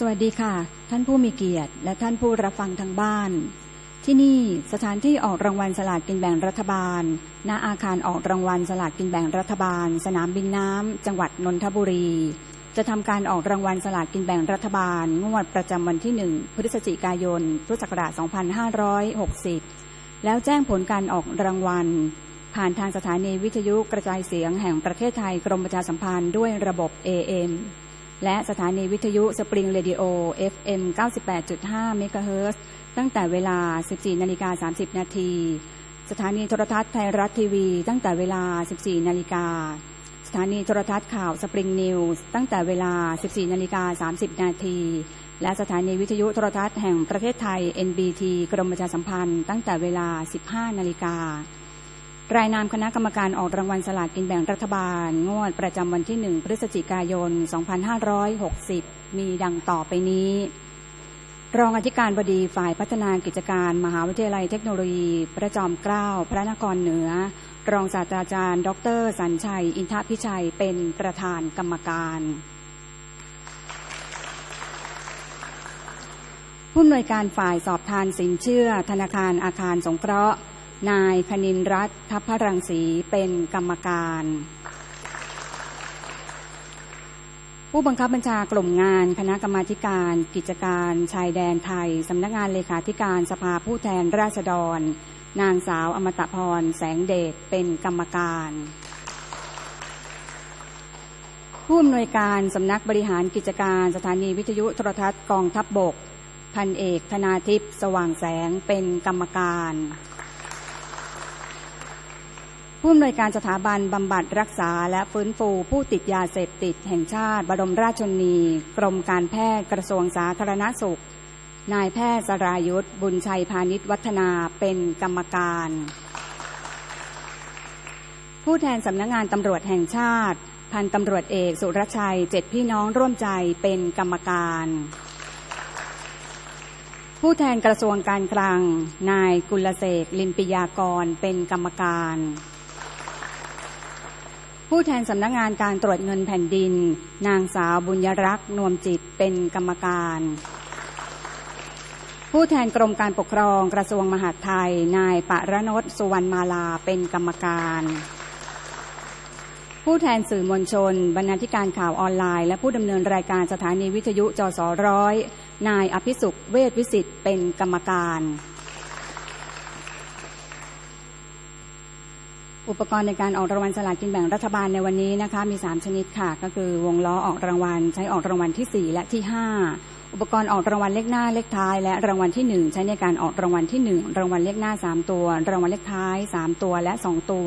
สวัสดีค่ะ ท่านผู้มีเกียรติ และท่านผู้รับฟังทางบ้าน ที่นี่สถานที่ออกรางวัลสลากกินแบ่งรัฐบาล ณอาคารออกรางวัลสลากกินแบ่งรัฐบาล สนามบินน้ำจังหวัดนนทบุรี จะทำการออกรางวัลสลากกินแบ่งรัฐบาล งวดประจำวันที่ 1 พฤศจิกายน พุทธศักราช 2560 แล้วแจ้งผลการออกรางวัล ผ่านทางสถานีวิทยุกระจายเสียงแห่งประเทศไทยกรมประชาสัมพันธ์ด้วยระบบ AM และสถานีวิทยุสปริงเรดิโอ FM 98.5เมกะเฮิร์ตั้งแต่เวลา 14 นาฬิกา 30 นาที สถานีโทรทัศน์ไทยรัฐทีวี ตั้งแต่เวลา 14 นาฬิกา สถานีโทรทัศน์ข่าวสปริงนิวส์ตั้งแต่เวลา 14 นาฬิกา 30 นาทีและสถานีวิทยุโทรทัศน์แห่งประเทศไทย NBT กรมประชาสัมพันธ์ตั้งแต่เวลา 15 นาฬิกา รายนามคณะกรรมการออกรางวัลสลากกินแบ่งรัฐบาล งวดประจำวันที่ 1 พฤศจิกายน 2560 มีดังต่อไปนี้ รองอธิการบดีฝ่ายพัฒนากิจการ มหาวิทยาลัยเทคโนโลยีพระจอมเกล้าพระนครเหนือ รองศาสตราจารย์ ดรสัญชัย อินทพิชัยเป็นประธานกรรมการผู้อำนวยการฝ่ายสอบทานสินเชื่อ ธนาคารอาคารสงเคราะห์ นายคณินรัตน์ทัพพรังสีเป็นกรรมการ ผู้บังคับบัญชากลุ่มงานคณะกรรมาการ กิจการชายแดนไทย สำนักงานเลขาธิการสภาผู้แทนราษฎร นางสาวอมตะพร แสงเดชเป็นกรรมการ ผู้อำนวยการสำนักบริหารกิจการสถานีวิทยุโทรทัศน์กองทัพบบกพันเอกธนาทิพย์สว่างแสงเป็นกรรมการ ผู้อำนวยการสถาบันบำบัดรักษาและฟื้นฟูผู้ติดยาเสพติดแห่งชาติ บรมราชชนี กรมการแพทย์กระทรวงสาธารณสุข นายแพทย์สรายุทธบุญชัยพาณิชวัฒนาเป็นกรรมการ ผู้แทนสำนักงงานตำรวจแห่งชาติ พันตำรวจเอกสุรชัยเจ็ดพี่น้องร่วมใจเป็นกรรมการ ผู้แทนกระทรวงการคลัง นายกุลเสกลิมปิยากรเป็นกรรมการ ผู้แทนสำนักงานการตรวจเงินแผ่นดิน นางสาวบุญยรักษ์นวมจิตเป็นกรรมการ ผู้แทนกรมการปกครองกระทรวงมหาดไทย นายปะระนศสุวรรณมาลาเป็นกรรมการ ผู้แทนสื่อมวลชน บรรณาธิการข่าวออนไลน์ และผู้ดำเนินรายการสถานีวิทยุจสร้อยนายอภิสุขเวชวิสิทธิ์เป็นกรรมการ อุปกรณ์ในการออกรางวัลสลากินแบ่งรัฐบาลในวันนี้นะคะมี 3 ชนิดค่ะ ก็คือวงล้อออกรางวัล ใช้ออกรางวัลที่ 4 และที่ 5 อุปกรณ์ออกรางวัลเลขหน้าเลขท้าย และรางวัลที่ 1 ใช้ในการออกรางวัลที่ 1 รางวัลเลขหน้า 3 ตัว รางวัลเลขท้าย 3 ตัวและ 2 ตัว